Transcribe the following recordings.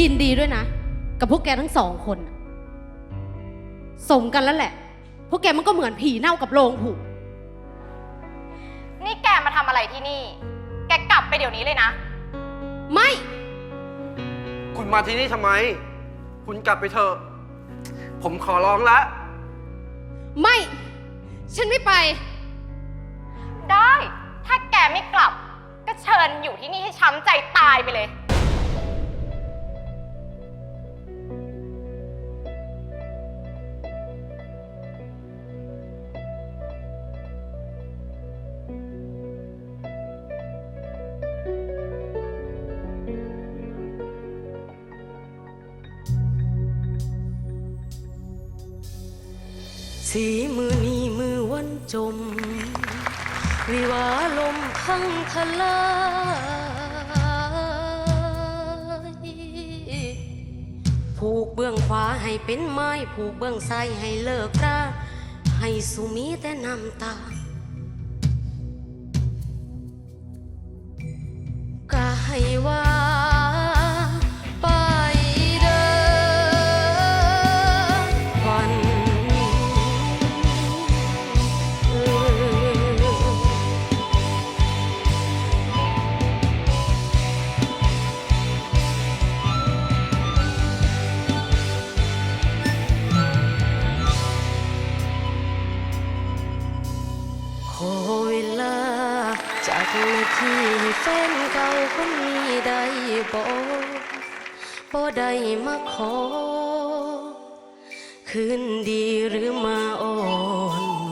ยินดีด้วยนะ กับพวกแกทั้งสองคนน่ะสมกันแล้วแหละ พวกแกมันก็เหมือนผีเน่ากับโลงผูกนี่แกมาทำอะไรที่นี่ แกกลับไปเดี๋ยวนี้เลยนะ ไม่ คุณมาที่นี่ทำไม คุณกลับไปเถอะ ผมขอร้องละ ไม่ ฉันไม่ไป ได้ ถ้าแกไม่กลับ ก็เชิญอยู่ที่นี่ให้ช้ำใจตายไปเลย สีมือนี้มือวันจม วิวาลมพังทลายผูกเบื้องขวาให้เป็นไม้ ผูกเบื้องซ้ายให้เลิกราให้สุมีแต่น้ำตาก็ให้ว่า เวลา จากนาทีให้แฟนเก่าคนนี้ได้บ่บ่ได้มาขอ คืนดีหรือมาอ่อน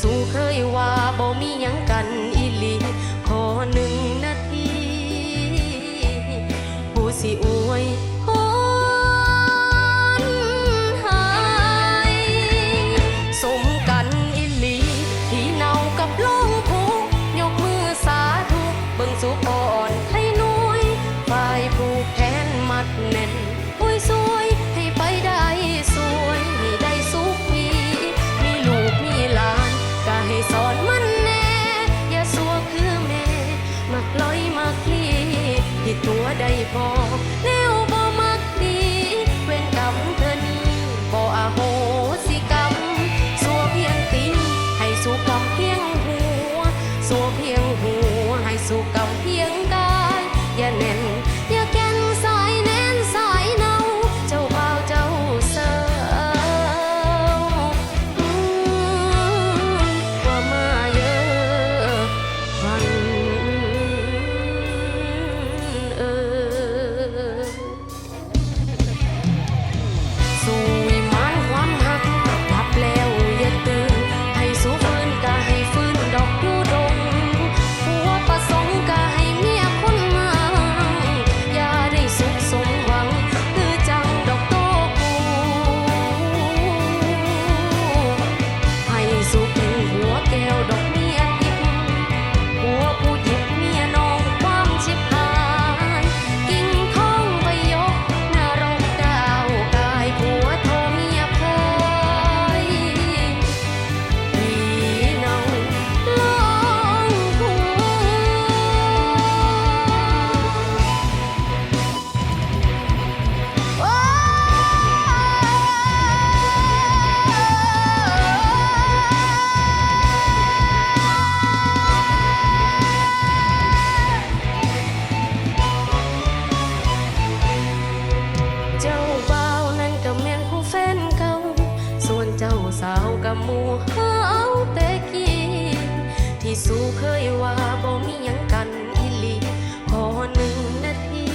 สู้เคยว่าบ่มีหยังกันอีหลีขอหนึ่งนาทีผู้สิอ สาวกับหมู่เฮาเอาแต่กี้ที่สู้เคยว่าบ่มีหยังกันอีหลีขอหนึ่งนาที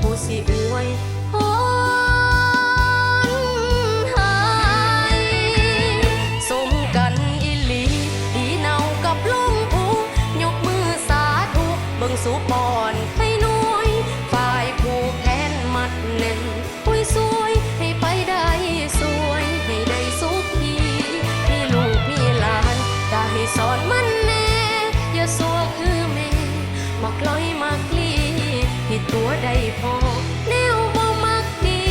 ผู้สิอวยสมกัน ตัวได้พอแนวบ่มักดี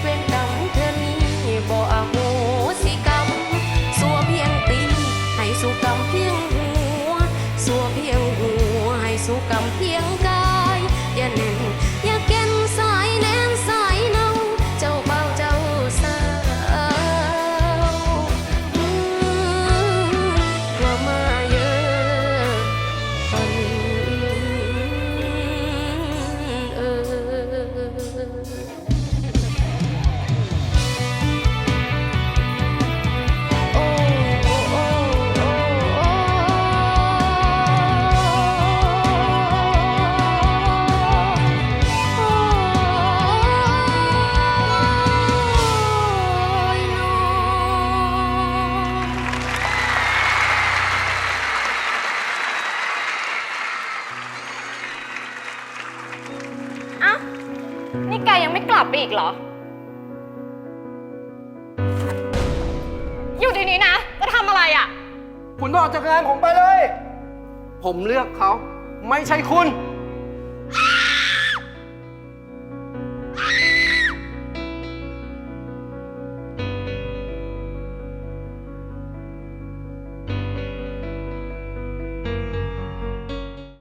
เว้นกรรมเธอนี้บ่อโหสิกรรม สัวเพียงตีให้สุกรรมเพียงหัว สัวเพียงหัวให้สุกรรมเพียงกาย อย่าเน่น นี่แกยังไม่กลับไปอีกเหรอ อยู่ดีนี้นะ จะทำอะไรอะ คุณออกจากงานผมไปเลย ผมเลือกเขา ไม่ใช่คุณ